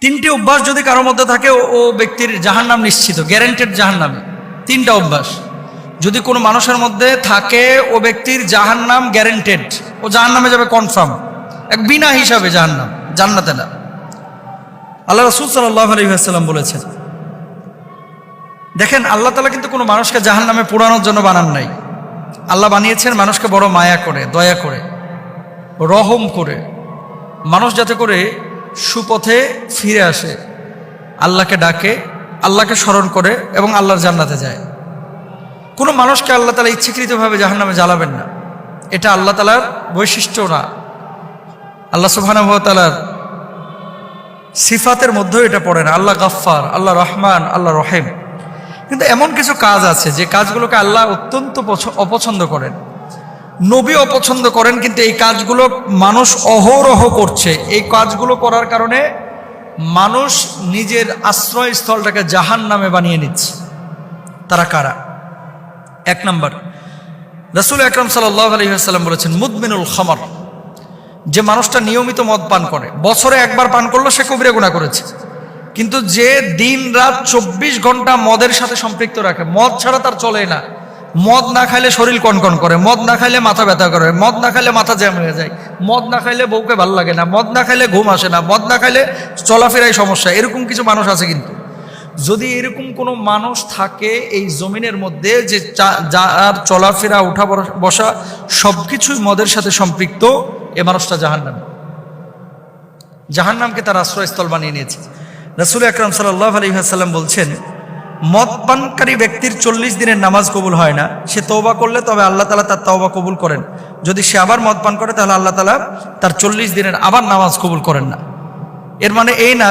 তিনটি অভ্যাস যদি কারোর মধ্যে থাকে, ও- ব্যক্তির জাহান্নাম নিশ্চিত গ্যারেন্টেড জাহান্নামে। তিনটা অভ্যাস। যদি কোনো মানুষের মধ্যে থাকে, ও ব্যক্তির জাহান্নাম গ্যারেন্টেড ও জাহান্নামে যাবে কনফার্ম এক বিনা হিসাবে জাহান্নাম, জান্নাতে না। আল্লাহ রসুল সাল্লাহ আলহিহাস্লাম বলেছেন, দেখেন, আল্লাহ তালা কিন্তু কোনো মানুষকে জাহান্নামে পোড়ানোর জন্য বানান নাই। আল্লাহ বানিয়েছেন মানুষকে বড় মায়া করে, দয়া করে, রহম করে। মানুষ যাতে করে সুপথে ফিরে আসে। আল্লাহকে ডাকে, আল্লাহকে স্মরণ করে এবং আল্লাহর জান্নাতে যায়। কোনো মানুষকে আল্লাহ তালা ইচ্ছাকৃতভাবে জাহান্নামে জ্বালাবেন না। এটা আল্লাহ তালার বৈশিষ্ট্য না। আল্লাহ সুবহানাহু-ওয়া-তাআলার সিফাতের মধ্যেও এটা পড়ে না। আল্লাহ গাফফার, আল্লাহ রহমান, আল্লাহ রহেম। কিন্তু এমন কিছু কাজ আছে যে কাজগুলোকে আল্লাহ অত্যন্ত পছ- অপছন্দ করেন। নবী অপছন্দ করেন, কিন্তু এই কাজগুলো মানুষ অহরহ করছে। এই কাজগুলো করার কারণে মানুষ নিজের আশ্রয়স্থলটাকে জাহান নামে বানিয়ে নিচ্ছে। তারা কারা? এক নম্বর, রসুল আকরম সাল্লাহ আলহিহাস্লাম বলেছেন, মুদমিনুল খমর যে মানুষটা নিয়মিত মদ পান করে, বছরে একবার পান করল, সে কবিরা গুণা করেছে। কিন্তু যে দিন রাত চব্বিশ ঘণ্টা মদের সাথে সম্পৃক্ত রাখে, মদ ছাড়া তার চলে না। মদ না খাইলে শরীর কনকন করে, মদ না খাইলে মাথা ব্যথা করে, মদ না খাইলে মাথা জ্যাম হয়ে যায়। মদ না খাইলে বউকে ভালো লাগে না, মদ না খাইলে ঘুম আসে না, মদ না খাইলে চলাফেরাই সমস্যা, এরকম কিছু মানুষ আছে কিন্তু। যদি এরকম কোনো মানুষ থাকে এই জমিনের মধ্যে যে যার চলাফেরা, উঠা বসা সব কিছুই মদের সাথে সম্পৃক্ত, এ মানুষটা জাহান্নামে। জাহান্নামকে তার আশ্রয়স্থল বানিয়ে নিয়েছে। রসুল আকরম সাল্লাহ আলহিহাসাল্লাম বলছেন মদ পানকারী ব্যক্তির চল্লিশ দিনের নামাজ কবুল হয় না, সে তৌবা করলে তবে আল্লাহ তালা তার তওবা কবুল করেন। যদি সে আবার মদ পান করে, তাহলে আল্লাহ তালা তার চল্লিশ দিনের আবার নামাজ কবুল করেন না। এর মানে এই না